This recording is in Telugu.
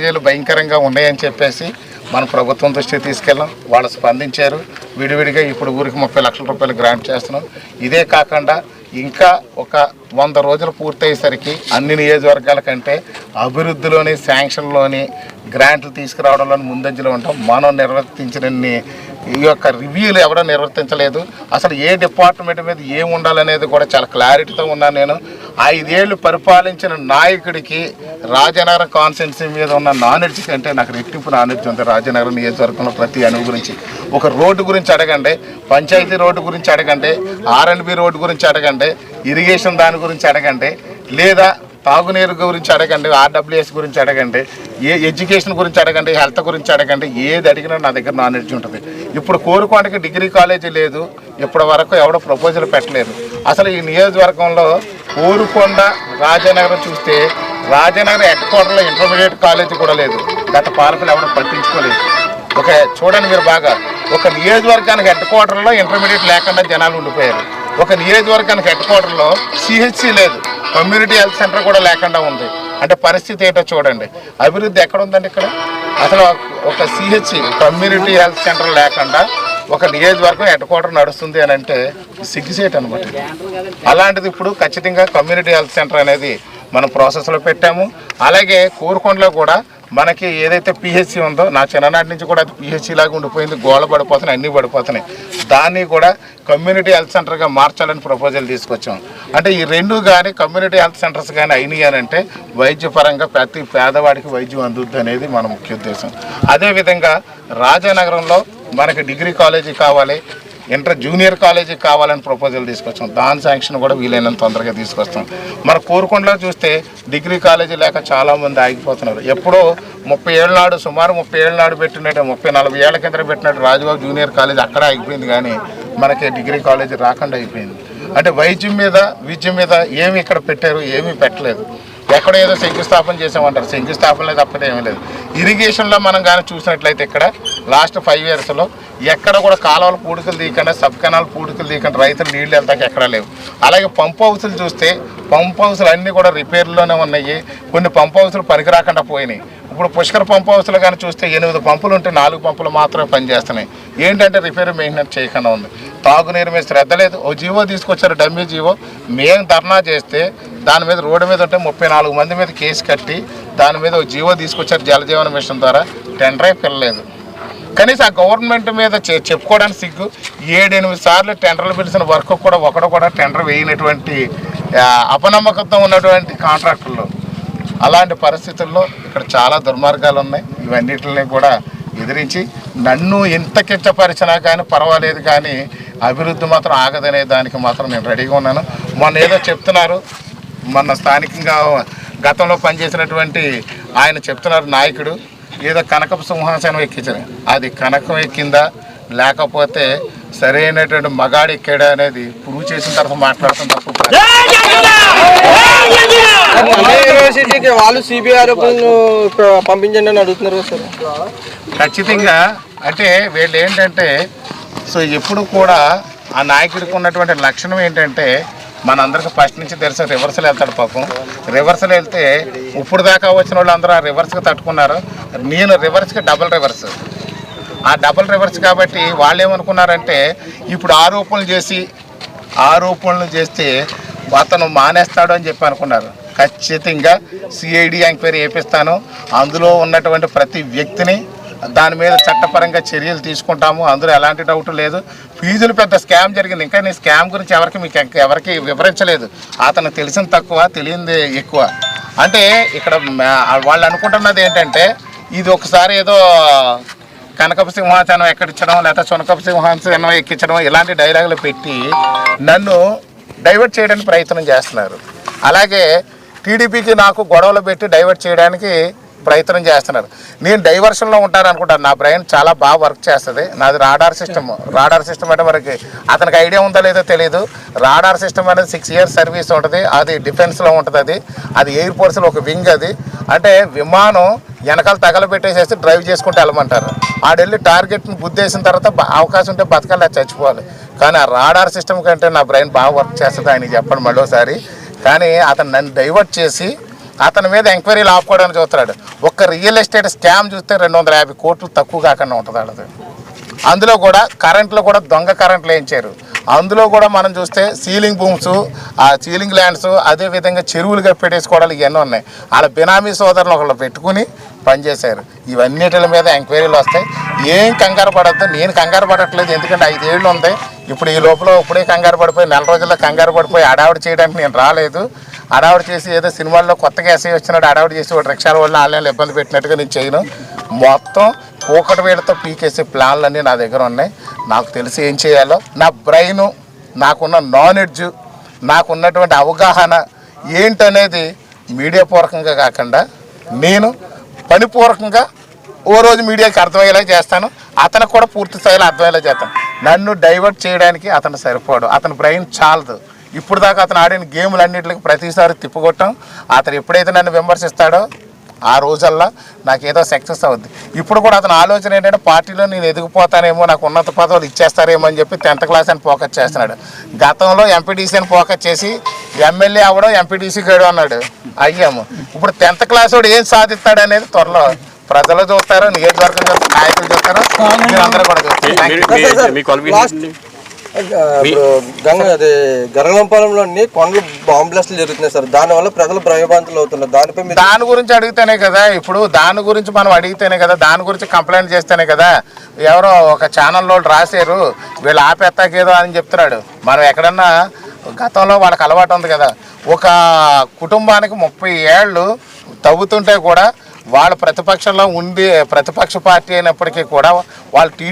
చర్యలు భయంకరంగా ఉన్నాయని చెప్పేసి మన ప్రభుత్వం దృష్టికి తీసుకెళ్ళాం. వాళ్ళు స్పందించారు. విడివిడిగా ఇప్పుడు ఊరికి ముప్పై లక్షల రూపాయలు గ్రాంట్ చేస్తున్నాం. ఇదే కాకుండా ఇంకా ఒక వంద రోజులు పూర్తయ్యేసరికి అన్ని నియోజకవర్గాల కంటే అభివృద్ధిలోని శాంక్షన్లోని గ్రాంట్లు తీసుకురావడంలో ముందంజలో ఉంటాం. మనం నిర్వర్తించినన్ని ఈ యొక్క రివ్యూలు ఎవడో నిర్వర్తించలేదు. అసలు ఏ డిపార్ట్మెంట్ మీద ఏం ఉండాలనేది కూడా చాలా క్లారిటీతో ఉన్నాను నేను. ఐదేళ్ళు పరిపాలించిన నాయకుడికి రాజనగరం కాన్స్టిట్యున్సీ మీద ఉన్న నాలెడ్జ్ కంటే నాకు రెట్టింపు నాలెడ్జ్ ఉంది రాజనగరం నియోజకవర్గంలో ప్రతి అణువు గురించి. ఒక రోడ్డు గురించి అడగండి పంచాయతీ రోడ్డు గురించి అడగండి ఆర్ఎండ్బి రోడ్డు గురించి అడగండి ఇరిగేషన్ దాని గురించి అడగండి లేదా తాగునీరు గురించి అడగండి ఆర్డబ్ల్యూఎస్ గురించి అడగండి ఏ ఎడ్యుకేషన్ గురించి అడగండి హెల్త్ గురించి అడగండి ఏది అడిగినా నా దగ్గర నాలెడ్జ్ ఉంటుంది. ఇప్పుడు కోరుకోవడానికి డిగ్రీ కాలేజీ లేదు ఇప్పటి వరకు ఎవడో ప్రపోజల్ పెట్టలేదు అసలు ఈ నియోజకవర్గంలో ఊరుకొండ రాజనగరం చూస్తే రాజనగరం హెడ్ క్వార్టర్లో ఇంటర్మీడియట్ కాలేజీ కూడా లేదు. గత పాలకులు ఎవరు పట్టించుకోలేదు. ఒక చూడండి మీరు బాగా. ఒక నియోజకవర్గానికి హెడ్ క్వార్టర్లో ఇంటర్మీడియట్ లేకుండా జనాలు ఉండిపోయారు. ఒక నియోజకవర్గానికి హెడ్ క్వార్టర్లో సిహెచ్సి లేదు. కమ్యూనిటీ హెల్త్ సెంటర్ కూడా లేకుండా ఉంది. అంటే పరిస్థితి ఏంటో చూడండి. అభివృద్ధి ఎక్కడ ఉందండి ఇక్కడ? అసలు ఒక సిహెచ్సి కమ్యూనిటీ హెల్త్ సెంటర్ లేకుండా ఒక నియోజకవర్గం హెడ్కోటర్ నడుస్తుంది అని అంటే సిగ్గుసేట్ అనమాట అలాంటిది ఇప్పుడు ఖచ్చితంగా కమ్యూనిటీ హెల్త్ సెంటర్ అనేది మనం ప్రాసెస్లో పెట్టాము. అలాగే కోరుకొండలో కూడా మనకి ఏదైతే పిహెచ్సి ఉందో నా చిన్ననాటి నుంచి కూడా అది పిహెచ్సి లాగా ఉండిపోయింది. గోడ పడిపోతున్నాయి అన్నీ పడిపోతున్నాయి. దాన్ని కూడా కమ్యూనిటీ హెల్త్ సెంటర్గా మార్చాలని ప్రపోజల్ తీసుకొచ్చాం. అంటే ఈ రెండు కానీ కమ్యూనిటీ హెల్త్ సెంటర్స్ కానీ అయినాయి అని అంటే వైద్యపరంగా ప్రతి పేదవాడికి వైద్యం అందుద్ది అనేది మన ముఖ్య ఉద్దేశం. అదేవిధంగా రాజానగరంలో మనకి డిగ్రీ కాలేజీ కావాలి ఇంటర్ జూనియర్ కాలేజీ కావాలని ప్రపోజల్ తీసుకొచ్చాం. దాని శాంక్షన్ కూడా వీలైనంత తొందరగా తీసుకొస్తాం. మన కోరుకొండలో చూస్తే డిగ్రీ కాలేజీ లేక చాలామంది ఆగిపోతున్నారు. ఎప్పుడో ముప్పై ఏళ్ళ నాడు సుమారు ముప్పై ఏళ్ళ నాడు పెట్టినట్టు ముప్పై నలభై ఏళ్ళ కింద పెట్టినట్టు రాజుబాబు జూనియర్ కాలేజీ అక్కడ ఆగిపోయింది కానీ మనకి డిగ్రీ కాలేజీ రాకుండా అయిపోయింది. అంటే వైద్యం మీద విద్య మీద ఏమి ఇక్కడ పెట్టారు ఏమీ పెట్టలేదు. ఎక్కడ ఏదో శంకుస్థాపన చేసామంటారు శంకుస్థాపనలే తప్పదే ఏమీ లేదు. ఇరిగేషన్లో మనం కానీ చూసినట్లయితే ఇక్కడ లాస్ట్ ఫైవ్ ఇయర్స్లో ఎక్కడ కూడా కాలువలు పూడికలు తీయకుండా సబ్ కెనాల్ పూడికలు తీయకుండా రైతులు నీళ్ళు వెళ్తాక ఎక్కడా లేవు. అలాగే పంప్ హౌసులు చూస్తే పంప్ హౌసులు అన్నీ కూడా రిపేర్లోనే ఉన్నాయి. కొన్ని పంప్ హౌసులు పనికి రాకుండా పోయినాయి. ఇప్పుడు పుష్కర పంప్ హౌసులు కానీ చూస్తే ఎనిమిది పంపులు ఉంటే నాలుగు పంపులు మాత్రమే పనిచేస్తున్నాయి. ఏంటంటే రిపేర్ మెయింటెనెన్స్ చేయకుండా ఉంది. తాగునీరు మీద శ్రద్ధ లేదు. ఓ జీవో తీసుకొచ్చారు డమ్మీ జీవో. మేము ధర్నా చేస్తే దాని మీద రోడ్డు మీద ఉంటే ముప్పై నాలుగు మంది మీద కేసు కట్టి దాని మీద ఒక జీవో తీసుకొచ్చారు జలజీవన మిషన్ ద్వారా. టెండరే పిల్లలేదు. కనీసం ఆ గవర్నమెంట్ మీద చె- చెప్పుకోవడానికి సిగ్గు. ఏడెనిమిది సార్లు టెండర్లు పిలిచిన వర్క్ కూడా ఒకడు కూడా టెండర్ వేయనటువంటి అపనమ్మకంతో ఉన్నటువంటి కాంట్రాక్టర్లు అలాంటి పరిస్థితుల్లో ఇక్కడ చాలా దుర్మార్గాలు ఉన్నాయి. ఇవన్నిటిని కూడా ఎదిరించి నన్ను ఎంత కించపరిచినా కానీ పర్వాలేదు కానీ అభివృద్ధి మాత్రం ఆగదనే దానికి మాత్రం నేను రెడీగా ఉన్నాను. మొన్న ఏదో చెప్తున్నారు మొన్న స్థానికంగా గతంలో పనిచేసినటువంటి ఆయన చెప్తున్నారు నాయకుడు ఏదో కనకపు సింహాసనం ఎక్కించారు. అది కనకం ఎక్కిందా? లేకపోతే సరైనటువంటి మగాడు ఎక్కాడా అనేది ప్రూవ్ చేసిన తర్వాత మాట్లాడటం తప్పు వాళ్ళు పంపించండి అని అడుగుతున్నారు సార్. ఖచ్చితంగా. అంటే వీళ్ళు ఏంటంటే సో ఎప్పుడు కూడా ఆ నాయకుడికి ఉన్నటువంటి లక్షణం ఏంటంటే మనందరికి ఫస్ట్ నుంచి తెలుసు రివర్సల్ వెళ్తాడు పాపం. రివర్సల్ వెళ్తే ఇప్పుడు దాకా వచ్చిన వాళ్ళు అందరూ ఆ రివర్స్కి తట్టుకున్నారు. నేను రివర్స్కి డబుల్ రివర్స్ ఆ డబుల్ రివర్స్ కాబట్టి వాళ్ళు ఏమనుకున్నారంటే ఇప్పుడు ఆరోపణలు చేసి ఆరోపణలు చేస్తే అతను మానేస్తాడు అని చెప్పి అనుకున్నారు. ఖచ్చితంగా సిఐడి ఎంక్వైరీ వేపిస్తాను అందులో ఉన్నటువంటి ప్రతి వ్యక్తిని దాని మీద చట్టపరంగా చర్యలు తీసుకుంటాము. అందులో ఎలాంటి డౌట్ లేదు. ఫీజులు పెద్ద స్కామ్ జరిగింది. ఇంకా నీ స్కామ్ గురించి ఎవరికి మీకు ఎవరికి వివరించలేదు. అతను తెలిసిన తక్కువ తెలియంది ఎక్కువ. అంటే ఇక్కడ వాళ్ళు అనుకుంటున్నది ఏంటంటే ఇది ఒకసారి ఏదో కనకపు సింహాసనం ఎక్కడిచ్చడం లేదా సునకపు సింహాసనం ఎక్కించడం ఇలాంటి డైలాగులు పెట్టి నన్ను డైవర్ట్ చేయడానికి ప్రయత్నం చేస్తున్నారు. అలాగే టీడీపీకి నాకు గొడవలు పెట్టి డైవర్ట్ చేయడానికి ప్రయత్నం చేస్తున్నారు. నేను డైవర్షన్లో ఉంటాను అనుకుంటాను నా బ్రెయిన్ చాలా బాగా వర్క్ చేస్తుంది. నాది రాడార్ సిస్టమ్. రాడార్ సిస్టమ్ అంటే మనకి అతనికి ఐడియా ఉందో లేదో తెలియదు రాడార్ సిస్టమ్ అనేది సిక్స్ ఇయర్స్ సర్వీస్ ఉంటుంది. అది డిఫెన్స్లో ఉంటుంది అది అది ఎయిర్ ఫోర్స్లో ఒక వింగ్ అది. అంటే విమానం వెనకాల తగలబెట్టేసేసి డ్రైవ్ చేసుకుంటూ వెళ్ళమంటారు. ఆడెళ్ళి టార్గెట్ని బుద్ధేసిన తర్వాత అవకాశం ఉంటే బతకాలి చచ్చిపోవాలి. కానీ ఆ రాడార్ సిస్టమ్ కంటే నా బ్రెయిన్ బాగా వర్క్ చేస్తుంది ఆయన చెప్పండి మళ్ళీసారి. కానీ అతను నన్ను డైవర్ట్ చేసి అతని మీద ఎంక్వైరీలు ఆపుకోవడానికి చూస్తున్నాడు. ఒక్క రియల్ ఎస్టేట్ స్కామ్ చూస్తే రెండు వందల యాభై కోట్లు తక్కువ కాకుండా ఉంటుంది అది అందులో కూడా కరెంట్లో కూడా దొంగ కరెంట్లు వేయించారు అందులో కూడా మనం చూస్తే సీలింగ్ భూమ్స్ ఆ సీలింగ్ ల్యాండ్స్ అదేవిధంగా చెరువులు కప్పెట్టేసుకోవడాలు ఇవన్నీ ఉన్నాయి. వాళ్ళ బినామీ సోదరులు ఒకళ్ళు పెట్టుకుని పనిచేశారు ఇవన్నిటి మీద ఎంక్వైరీలు వస్తాయి. ఏం కంగారు పడద్దు. నేను కంగారు పడట్లేదు. ఎందుకంటే ఐదేళ్ళు ఉంది. ఇప్పుడు ఈ లోపల ఇప్పుడే కంగారు పడిపోయి నెల రోజుల్లో కంగారు పడిపోయి అడావిడి చేయడానికి నేను రాలేదు. అడావిడి చేసి ఏదో సినిమాల్లో కొత్తగా ఎస్ఐ వచ్చినాడు అడావిడి చేసి వాడు రిక్షాల వల్ల ఆన్లైన్లో ఇబ్బంది పెట్టినట్టుగా నేను చేయను. మొత్తం కూకటి వేళతో పీకేసే ప్లాన్లన్నీ నా దగ్గర ఉన్నాయి. నాకు తెలిసి ఏం చేయాలో నా బ్రెయిన్ నాకున్న నాలెడ్జ్ నాకున్నటువంటి అవగాహన ఏంటనేది మీడియా పూర్వకంగా కాకుండా నేను పనిపూర్వకంగా ఓ రోజు మీడియాకి అర్థమయ్యేలా చేస్తాను. అతనికి కూడా పూర్తి స్థాయిలో అర్థమయ్యేలా చేస్తాను. నన్ను డైవర్ట్ చేయడానికి అతను సరిపోడు. అతని బ్రెయిన్ చాలదు. ఇప్పుడు దాకా అతను ఆడిన గేములన్నింటికి ప్రతిసారి తిప్పుకొట్టాం. అతను ఎప్పుడైతే నన్ను విమర్శిస్తాడో ఆ రోజల్లా నాకు ఏదో సక్సెస్ అవుద్ది. ఇప్పుడు కూడా అతని ఆలోచన ఏంటంటే పార్టీలో నేను ఎదిగిపోతానేమో నాకు ఉన్నత పదవులు ఇచ్చేస్తారేమో అని చెప్పి టెన్త్ క్లాస్ అని ఫోకస్ చేస్తున్నాడు. గతంలో ఎంపీటీసీ అని ఫోకస్ చేసి ఎమ్మెల్యే అవ్వడం ఎంపీటీసీ గడు అన్నాడు. అయ్యాము. ఇప్పుడు టెన్త్ క్లాస్ వాడు ఏం సాధిస్తాడు అనేది త్వరలో ప్రజలు చూస్తారు నియోజకవర్గం చూస్తారు నాయకులు చూస్తారు మీరు అందరూ కూడా చూస్తారు. గంగ అదే గరగంపాలెంలోని కొండలు జరుగుతున్నాయి సార్. దానివల్ల ప్రజలు భయభ్రాంతులు అవుతున్నారు. దానిపై దాని గురించి అడిగితేనే కదా ఇప్పుడు దాని గురించి మనం అడిగితేనే కదా దాని గురించి కంప్లైంట్ చేస్తేనే కదా ఎవరో ఒక ఛానల్లో రాశారు వీళ్ళు ఆపేత్తాకేదో అని చెప్తున్నాడు. మనం ఎక్కడన్నా గతంలో వాళ్ళకి అలవాటు ఉంది కదా ఒక కుటుంబానికి ముప్పై ఏళ్ళు తవ్వుతుంటే కూడా వాళ్ళ ప్రతిపక్షంలో ఉండి ప్రతిపక్ష పార్టీ అయినప్పటికీ కూడా వాళ్ళు టీ